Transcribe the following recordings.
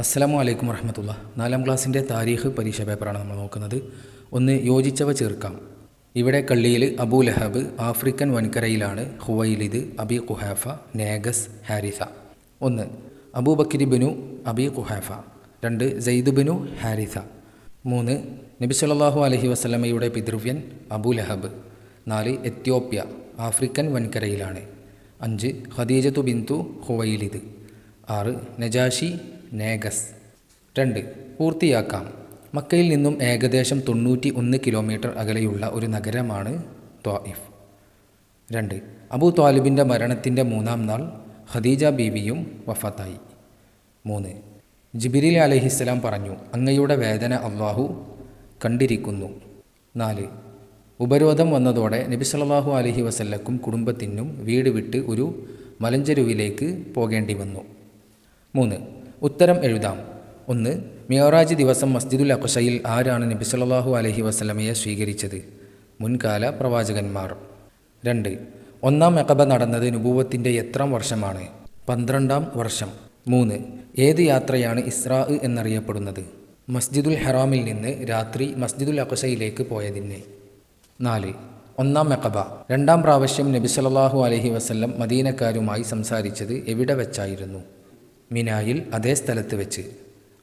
അസ്സലാമു അലൈക്കും വറഹമത്തുള്ള. നാലാം ക്ലാസ്സിന്റെ താരീഖ് പരീക്ഷാ പേപ്പറാണ് നമ്മൾ നോക്കുന്നത്. ഒന്ന് യോജിച്ചവ ചേർക്കാം. ഇവിടെ കള്ളിയിൽ അബൂ ലഹബ് ആഫ്രിക്കൻ വൻകരയിലാണ് ഹുവൈലിദ് അബി കുഹാഫ നേഗസ് ഹാരിസ. ഒന്ന് അബൂബക്കിരി ബിനു അബി കുഹാഫ രണ്ട് സെയ്ദ് ബിനു ഹാരിസ. മൂന്ന് നബി സല്ലല്ലാഹു അലൈഹി വസല്ലമയുടെ പിതൃവ്യൻ അബൂ ലഹബ്. നാല് എത്യോപ്യ ആഫ്രിക്കൻ വൻകരയിലാണ്. അഞ്ച് ഖദീജത്തു ബിന്തു ഹുവൈലിദ്. ആറ് നജാഷി നേഗസ്. രണ്ട് പൂർത്തിയാക്കാം. മക്കയിൽ നിന്നും ഏകദേശം തൊണ്ണൂറ്റി ഒന്ന് കിലോമീറ്റർ അകലെയുള്ള ഒരു നഗരമാണ് ത്വാഇഫ്. രണ്ട് അബൂ ത്വാലിബിന്റെ മരണത്തിന്റെ മൂന്നാം നാൾ ഖദീജ ബീവിയും വഫാത്തായി. മൂന്ന് ജിബിരിൽ അലഹിസ്സലാം പറഞ്ഞു അങ്ങയുടെ വേദന അള്ളാഹു കണ്ടിരിക്കുന്നു. നാല് ഉപരോധം വന്നതോടെ നബി സല്ലല്ലാഹു അലഹി വസല്ലക്കും കുടുംബത്തിനും വീട് വിട്ട് ഒരു മലഞ്ചെരുവിലേക്ക് പോകേണ്ടി വന്നു. മൂന്ന് ഉത്തരം എഴുതാം. ഒന്ന് മിയോറാജ് ദിവസം മസ്ജിദുൽ അഖുഷയിൽ ആരാണ് നബി സല്ലാഹു അലഹി വസ്ലമയെ സ്വീകരിച്ചത്? മുൻകാല പ്രവാചകന്മാർ. രണ്ട് ഒന്നാം മെക്കബ നടന്നത് നുബൂവത്തിന്റെ എത്ര വർഷമാണ്? പന്ത്രണ്ടാം വർഷം. മൂന്ന് ഏത് യാത്രയാണ് ഇസ്രാ എന്നറിയപ്പെടുന്നത്? മസ്ജിദുൽ ഹറാമിൽ നിന്ന് രാത്രി മസ്ജിദുൽ അഖുഷയിലേക്ക് പോയതിനെ. നാല് ഒന്നാം മെക്കബ രണ്ടാം പ്രാവശ്യം നബി സല്ലല്ലാഹു അലൈഹി വസല്ലം മദീനക്കാരുമായി സംസാരിച്ചത് എവിടെ വെച്ചായിരുന്നു? മിനായിൽ അതേ സ്ഥലത്ത് വെച്ച്.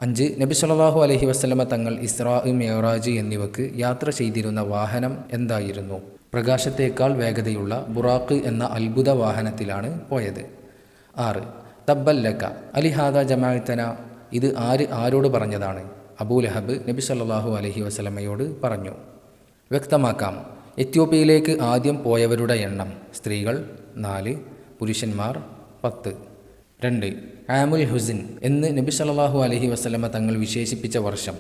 അഞ്ച് നബി സല്ലല്ലാഹു അലഹി വസ്ലമ തങ്ങൾ ഇസ്രാ മേറാജ് എന്നിവക്ക് യാത്ര ചെയ്തിരുന്ന വാഹനം എന്തായിരുന്നു? പ്രകാശത്തേക്കാൾ വേഗതയുള്ള ബുറാഖ് എന്ന അത്ഭുത വാഹനത്തിലാണ് പോയത്. ആറ് തബ്ബല്ലക്ക അലിഹാദ ജമാഅത്തന ഇത് ആര് ആരോട് പറഞ്ഞതാണ്? അബൂലഹബ് നബി സല്ലാഹു അലഹി വസ്ലമയോട് പറഞ്ഞു. വ്യക്തമാക്കാം എത്യോപ്യയിലേക്ക് ആദ്യം പോയവരുടെ എണ്ണം സ്ത്രീകൾ നാല് പുരുഷന്മാർ പത്ത്. രണ്ട് ആമുൽ ഹുസിൻ എന്ന് നബി സല്ലല്ലാഹു അലഹി വസ്ലമ തങ്ങൾ വിശേഷിപ്പിച്ച വർഷം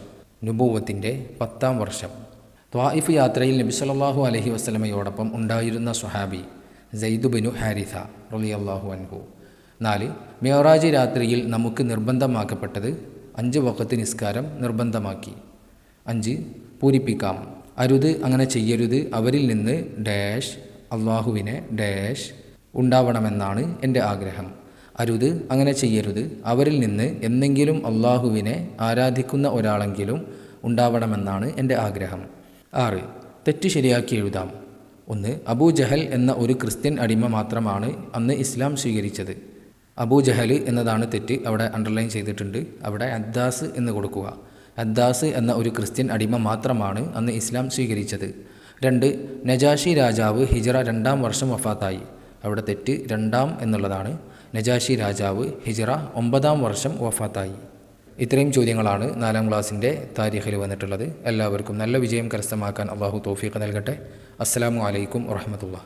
നുബൂവത്തിന്റെ പത്താം വർഷം. ത്വായിഫ് യാത്രയിൽ നബി സല്ലല്ലാഹു അലഹി വസ്ലമയോടൊപ്പം ഉണ്ടായിരുന്ന സുഹാബി സെയ്ദു ബിനു റലി റളിയല്ലാഹു അൻഹു. നാല് മേറാജ് രാത്രിയിൽ നമുക്ക് നിർബന്ധമാക്കപ്പെട്ടത് അഞ്ച് വക്കത്ത് നിസ്കാരം നിർബന്ധമാക്കി. അഞ്ച് പൂരിപ്പിക്കാം. അരുത് അങ്ങനെ ചെയ്യരുത് അവരിൽ നിന്ന് ഡാഷ് അള്ളാഹുവിനെ ഡാഷ് ഉണ്ടാവണമെന്നാണ് എന്റെ ആഗ്രഹം. അരുത് അങ്ങനെ ചെയ്യരുത്. അവരിൽ നിന്ന് എന്നെങ്കിലും അള്ളാഹുവിനെ ആരാധിക്കുന്ന ഒരാളെങ്കിലും ഉണ്ടാവണമെന്നാണ് എന്റെ ആഗ്രഹം. ആറ് തെറ്റ് ശരിയാക്കി എഴുതാം. ഒന്ന് അബൂ ജഹൽ എന്ന ഒരു ക്രിസ്ത്യൻ അടിമ മാത്രമാണ് അന്ന് ഇസ്ലാം സ്വീകരിച്ചത്. അബൂ ജഹൽ എന്നതാണ് തെറ്റ് അവിടെ അണ്ടർലൈൻ ചെയ്തിട്ടുണ്ട്. അവിടെ അദ്ദാസ് എന്ന് കൊടുക്കുക. അദ്ദാസ് എന്ന ഒരു ക്രിസ്ത്യൻ അടിമ മാത്രമാണ് അന്ന് ഇസ്ലാം സ്വീകരിച്ചത്. രണ്ട് നജാഷി രാജാവ് ഹിജറ രണ്ടാം വർഷം വഫാത്തായി. അവിടെ തെറ്റ് രണ്ടാം എന്നുള്ളതാണ്. നജാഷി രാജാവ് ഹിജറ ഒമ്പതാം വർഷം വഫാത്തായി. ഇത്രയും ചോദ്യങ്ങളാണ് നാലാം ക്ലാസ്സിന്റെ താരീഖിൽ വന്നിട്ടുള്ളത്. എല്ലാവർക്കും നല്ല വിജയം കരസ്ഥമാക്കാൻ അള്ളാഹു തോഫീഖ് നൽകട്ടെ. അസ്സാം വലൈക്കും വറഹമത്തുള്ള